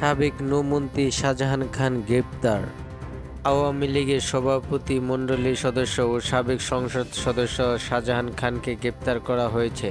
সাবেক নৌমন্ত্রী শাহজাহান খান গ্রেপ্তার। আওয়ামী লীগের সভাপতি মণ্ডলীর সদস্য ও সাবেক সংসদ সদস্য শাহজাহান খানকে গ্রেপ্তার করা হয়েছে।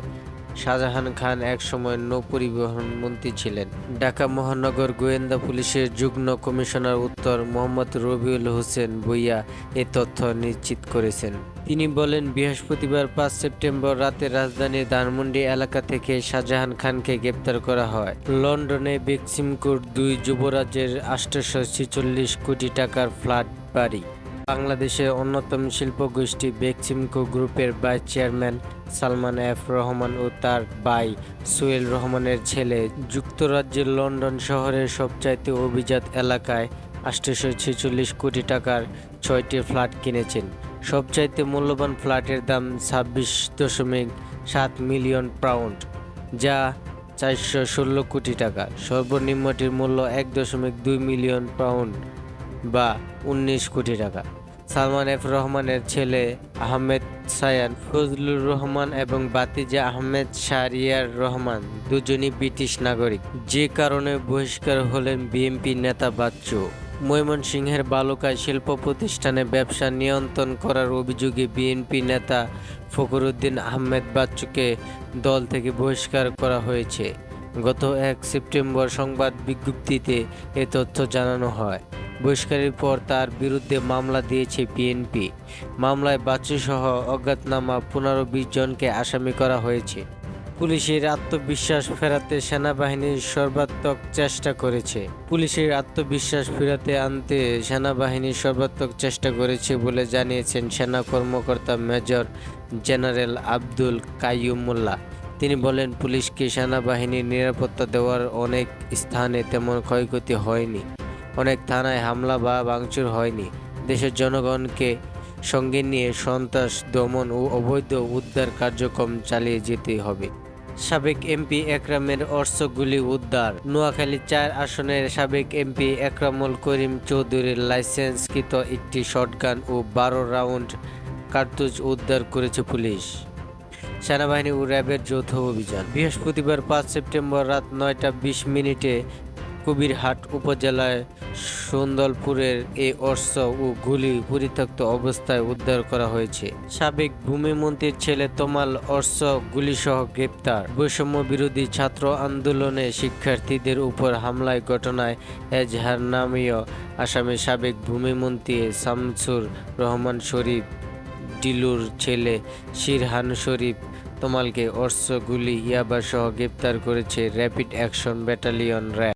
শাহজাহান খান একসময় নৌ পরিবহন মন্ত্রী ছিলেন। ঢাকা মহানগর গোয়েন্দা পুলিশের যুগ্ম কমিশনার উত্তর মোহাম্মদ রবিউল হোসেন ভুইয়া এ তথ্য নিশ্চিত করেছেন। তিনি বলেন, বৃহস্পতিবার পাঁচ সেপ্টেম্বর রাতে রাজধানীর ধানমন্ডি এলাকা থেকে শাহজাহান খানকে গ্রেপ্তার করা হয়। লন্ডনে বেক্সিমকোর দুই যুবরাজের আটশো ছেচল্লিশ কোটি টাকার ফ্ল্যাট বাড়ি। বাংলাদেশের অন্যতম শিল্প গোষ্ঠী বেকচিমকো গ্রুপের vice chairman Salman F Rahman ও তার ভাই সোহেল রহমানের ছেলে। যুক্তরাজ্যের লন্ডন শহরের সবচাইতে অভিজাত এলাকায় আটশোশো ছেচল্লিশ কোটি টাকার ছয়টি ফ্ল্যাট কিনেছেন। সবচাইতে মূল্যবান ফ্ল্যাটের দাম ছাব্বিশ দশমিক সাত মিলিয়ন পাউন্ড, যা চারশো ষোলো কোটি টাকা। সর্বনিম্নটির মূল্য এক দশমিক দুই মিলিয়ন পাউন্ড বা উনিশ কোটি টাকা। সালমান এফ রহমানের ছেলে আহমেদ সায়ান, ফজলুর রহমান এবং বাতিজা আহমেদ শারিয়ার রহমান দুজনই ব্রিটিশ নাগরিক। যে কারণে বহিষ্কার হলেন বিএনপি নেতা বাচ্চু। ময়মনসিংহের বালুকায় শিল্প প্রতিষ্ঠানে ব্যবসা নিয়ন্ত্রণ করার অভিযোগে বিএনপি নেতা ফখরুদ্দিন আহমেদ বাচ্চুকে দল থেকে বহিষ্কার করা হয়েছে। গত এক সেপ্টেম্বর সংবাদ বিজ্ঞপ্তিতে এ তথ্য জানানো হয়। বহিষ্কারের পর তার বিরুদ্ধে মামলা দিয়েছে বিএনপি। মামলায় বাচ্চুসহ অজ্ঞাতনামা পনেরো বিশ জনকে আসামি করা হয়েছে। পুলিশের আত্মবিশ্বাস ফেরাতে সেনাবাহিনীর সর্বাত্মক চেষ্টা করেছে। পুলিশের আত্মবিশ্বাস ফেরাতে আনতে সেনাবাহিনীর সর্বাত্মক চেষ্টা করেছে বলে জানিয়েছেন সেনা কর্মকর্তা মেজর জেনারেল আব্দুল কাইয়ুমুল্লাহ। তিনি বলেন, পুলিশকে সেনাবাহিনীর নিরাপত্তা দেওয়ার অনেক স্থানে তেমন ক্ষয়ক্ষতি হয়নি। অনেক থানায় হামলা বা ভাঙচুর হয়নি। দেশের জনগণকে সঙ্গে নিয়ে সন্ত্রাস, দমন ও অবৈধ উদ্ধার কার্যক্রম চালিয়ে যেতে হবে। সাবেক এমপি একরামের অর্থগুলি উদ্ধার। নোয়াখালী চার আসনের সাবেক এমপি একরামুল করিম চৌধুরীর লাইসেন্সকৃত একটি শটগান ও বারো রাউন্ড কার্তুজ উদ্ধার করেছে পুলিশ। সেনাবাহিনী ও র্যাবের যৌথ অভিযান। বৃহস্পতিবার পাঁচ সেপ্টেম্বর রাত নয়টা বিশ মিনিটে কবিরহাট উপজেলায় সুন্দরপুরের এই অস্ত্র ও গুলি পরিত্যক্ত অবস্থায় উদ্ধার করা হয়েছে। সাবেক ভূমিমন্ত্রীর ছেলে তোমাল অস্ত্র গুলিসহ গ্রেপ্তার। বৈষম্য বিরোধী ছাত্র আন্দোলনে শিক্ষার্থীদের উপর হামলায় ঘটনায় এজহার নামীয় আসামের সাবেক ভূমিমন্ত্রী শামসুর রহমান শরীফ, ডিলুর ছেলে শিরহান শরীফ, তোমালকে অস্ত্র গুলি ইয়াবাসহ গ্রেপ্তার করেছে র্যাপিড অ্যাকশন ব্যাটালিয়ন র্যাব।